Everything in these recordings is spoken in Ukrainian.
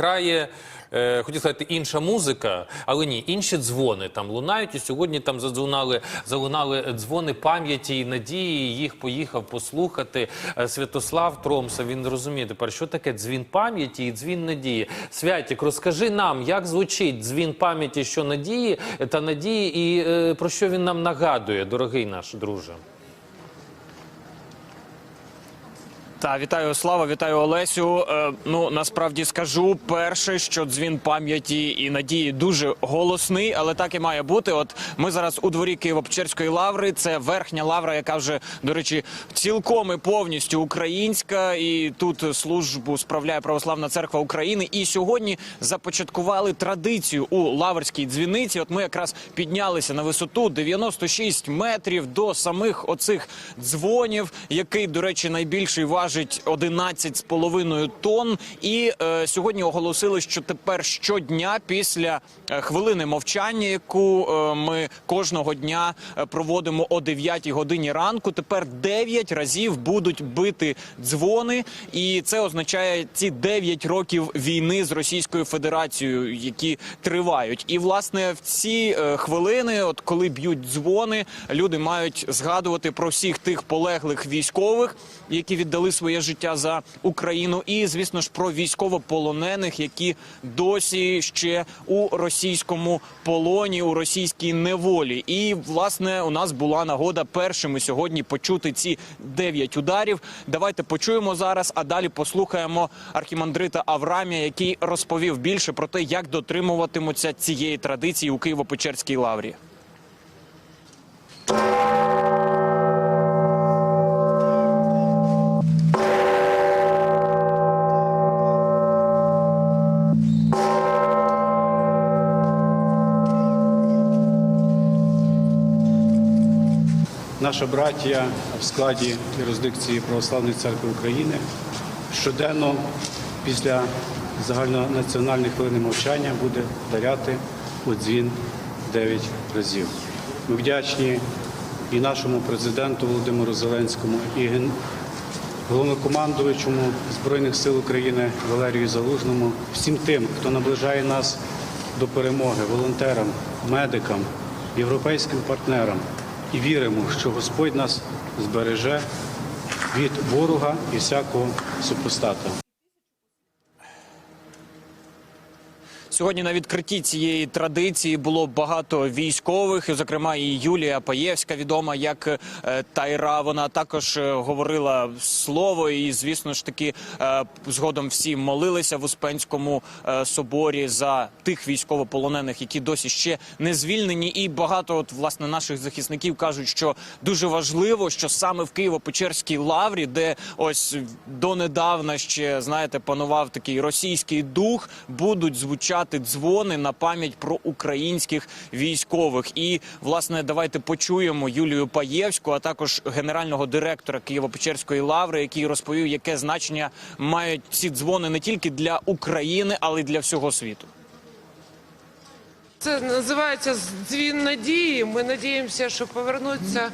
грає. е, Хотів сказати, інша музика, але ні, інші дзвони там лунають. І сьогодні там задзвонали, залунали дзвони пам'яті і надії. Їх поїхав послухати е, Святослав Тромса. Він розуміє тепер, що таке дзвін пам'яті і дзвін надії. Святік, розкажи нам, як звучить дзвін пам'яті, що надії та надії, і е, про що він нам нагадує, дорогий наш друже. Та вітаю Слава, вітаю Олесю. Е, ну насправді скажу перше, що дзвін пам'яті і надії дуже голосний, але так і має бути. От ми зараз у дворі Києво-Печерської лаври. Це верхня лавра, яка вже до речі цілком і повністю українська. І тут службу справляє Православна церква України. І сьогодні започаткували традицію у лаврській дзвіниці. От ми якраз піднялися на висоту 96 метрів до самих оцих дзвонів, який, до речі, найбільший важить 11,5 тонн. І е, сьогодні оголосили, що тепер щодня після е, хвилини мовчання, яку е, ми кожного дня е, проводимо о 9 годині ранку. Тепер 9 разів будуть бити дзвони, і це означає ці 9 років війни з Російською Федерацією, які тривають. І власне в ці е, хвилини, от коли б'ють дзвони, люди мають згадувати про всіх тих полеглих військових, які віддали своє життя за Україну, і звісно ж про військовополонених, які досі ще у російському полоні, у російській неволі. І власне у нас була нагода першими сьогодні почути ці дев'ять ударів. Давайте почуємо зараз, а далі послухаємо архімандрита Аврамія, який розповів більше про те, як дотримуватимуться цієї традиції у Києво-Печерській лаврі. Наша братія в складі юрисдикції Православної церкви України щоденно після загальнонаціональної хвилини мовчання буде вдаряти у дзвін 9 разів. Ми вдячні і нашому президенту Володимиру Зеленському, і головнокомандуючому Збройних сил України Валерію Залужному, всім тим, хто наближає нас до перемоги, волонтерам, медикам, європейським партнерам. І віримо, що Господь нас збереже від ворога і всякого супостата. Сьогодні на відкритті цієї традиції було багато військових, і, зокрема, і Юлія Паєвська, відома як е, Тайра. Вона також е, говорила слово, і звісно ж таки е, згодом всі молилися в Успенському соборі за тих військовополонених, які досі ще не звільнені. І багато от власне наших захисників кажуть, що дуже важливо, що саме в Києво-Печерській лаврі, де ось донедавна ще знаєте, панував такий російський дух, будуть звучати дзвони на пам'ять про українських військових. І власне давайте почуємо Юлію Паєвську, а також генерального директора Києво-Печерської лаври, який розповів, яке значення мають ці дзвони не тільки для України, але й для всього світу. Це називається дзвін надії. Ми надіємося, що повернуться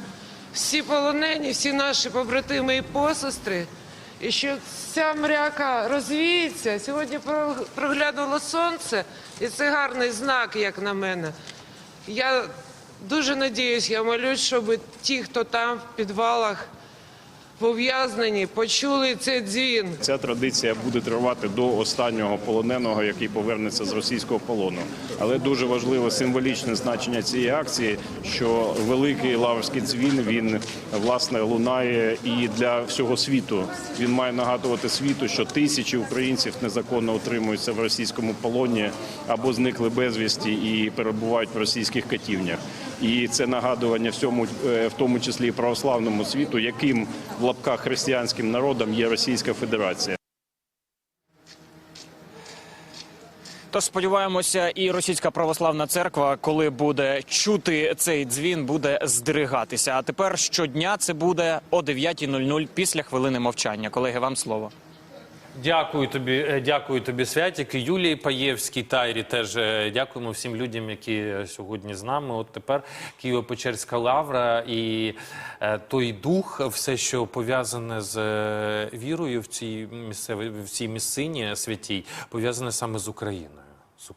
всі полонені, всі наші побратими і посестри, і що ця мряка розвіється. Сьогодні про- проглянуло сонце, і це гарний знак, як на мене. Я дуже надіюсь, я молюсь, щоб ті, хто там в підвалах ув'язнені, почули цей дзвін. Ця традиція буде тривати до останнього полоненого, який повернеться з російського полону. Але дуже важливе символічне значення цієї акції, що великий лаврський дзвін він власне лунає і для всього світу. Він має нагадувати світу, що тисячі українців незаконно утримуються в російському полоні або зникли безвісті і перебувають в російських катівнях. І це нагадування всьому, е, в тому числі і православному світу, яким в лапках християнським народом є Російська Федерація. Тож сподіваємося, і російська православна церква, коли буде чути цей дзвін, буде здригатися. А тепер щодня це буде о 9.00 після хвилини мовчання. Колеги, вам слово. Дякую тобі, е, дякую тобі, Святік. Юлії Паєвській Тайрі теж е, дякуємо всім людям, які е, сьогодні з нами. От тепер Києво-Печерська лавра і той дух, все, що пов'язане з вірою в цій місцевій в цій місцині святій, пов'язане саме з Україною.